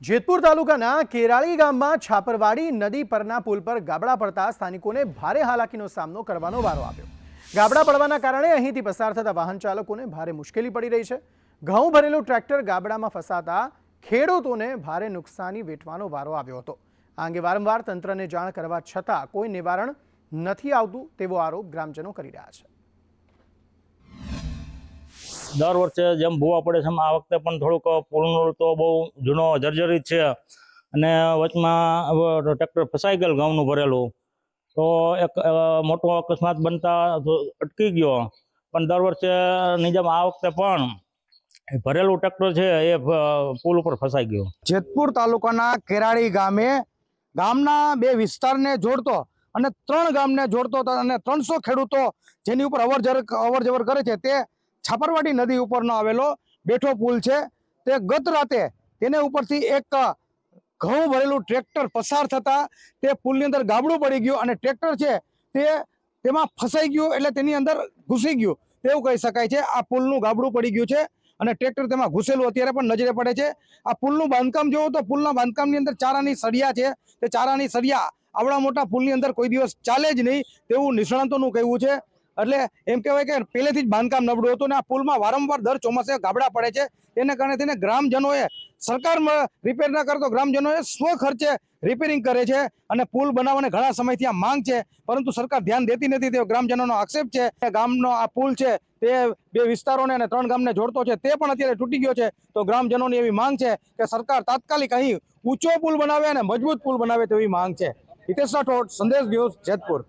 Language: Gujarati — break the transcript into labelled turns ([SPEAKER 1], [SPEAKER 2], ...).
[SPEAKER 1] જેતપુર તાલુકાના કેરાળી ગામમાં છાપરવાડી નદી પરના પુલ પર ગાબડા પડતા સ્થાનિકોને ભારે હાલાકીનો સામનો કરવાનો વારો આવ્યો. ગાબડા પડવાના કારણે અહીંથી પસાર થતા વાહન ચાલકોને ભારે મુશ્કેલી પડી રહી છે. ઘઉં ભરેલું ટ્રેક્ટર ગાબડામાં ફસાતા ખેડૂતોને ભારે નુકસાની વેઠવાનો વારો આવ્યો હતો. આ અંગે વારંવાર તંત્રને જાણ કરવા છતાં કોઈ નિવારણ નથી આવતું તેવો આરોપ ગ્રામજનો કરી રહ્યા છે.
[SPEAKER 2] દર વર્ષે જેમ ભૂવા પડે છે આ વખતે પણ થોડુંક પુલનું તો બહુ જૂનો જર્જરિત છે. અને વચમાં ટ્રેક્ટર ફસાઈ ગયેલ ઘઉંનું ભરેલું. તો એક મોટો અકસ્માત બનતા અટકી ગયો. પણ દર વર્ષે નિજમ આ વખતે પણ ભરેલું ટ્રેક્ટર છે એ પુલ ઉપર ફસાઈ ગયું.
[SPEAKER 3] જેતપુર તાલુકાના કેરાળી ગામે ગામના બે વિસ્તારને જોડતો અને ત્રણ ગામને જોડતો અને ત્રણસો ખેડૂતો જેની ઉપર અવર જવર કરે છે તે છાપરવાડી નદી ઉપરનો આવેલો બેઠો પુલ છે. તે ગત રાતે તેને ઉપરથી એક ઘઉં ભરેલું ટ્રેક્ટર પસાર થતાં તે પુલની અંદર ગાબડું પડી ગયું અને ટ્રેક્ટર છે તે તેમાં ફસાઈ ગયું એટલે તેની અંદર ઘૂસી ગયું. તેવું કહી શકાય છે. આ પુલનું ગાબડું પડી ગયું છે અને ટ્રેક્ટર તેમાં ઘૂસેલું અત્યારે પણ નજરે પડે છે. આ પુલનું બાંધકામ જોવો તો પુલના બાંધકામની અંદર ચારાની સળિયા છે. તે ચારાની સળિયા આવડા મોટા પુલની અંદર કોઈ દિવસ ચાલે જ નહીં તેવું નિષ્ણાંતોનું કહેવું છે. એટલે એમ કહેવાય કે પહેલેથી જ બાંધકામ નબળું હતું અને આ પુલમાં વારંવાર દર ચોમાસે ગાબડા પડે છે. એને કારણે તેને ગ્રામજનોએ સરકાર રિપેર ના કરતો ગ્રામજનોએ સ્વ ખર્ચે રિપેરિંગ કરે છે અને પુલ બનાવવાને ઘણા સમયથી આ માંગ છે. પરંતુ સરકાર ધ્યાન દેતી નથી તેવો ગ્રામજનોનો આક્ષેપ છે. ગામનો આ પુલ છે, તે બે વિસ્તારોને અને ત્રણ ગામને જોડતો છે, તે પણ અત્યારે તૂટી ગયો છે. તો ગ્રામજનોની એવી માંગ છે કે સરકાર તાત્કાલિક અહીં ઊંચો પુલ બનાવે અને મજબૂત પુલ બનાવે તેવી માંગ છે. હિતેશ રાઠોડ સંદેશ ન્યૂઝ જેતપુર.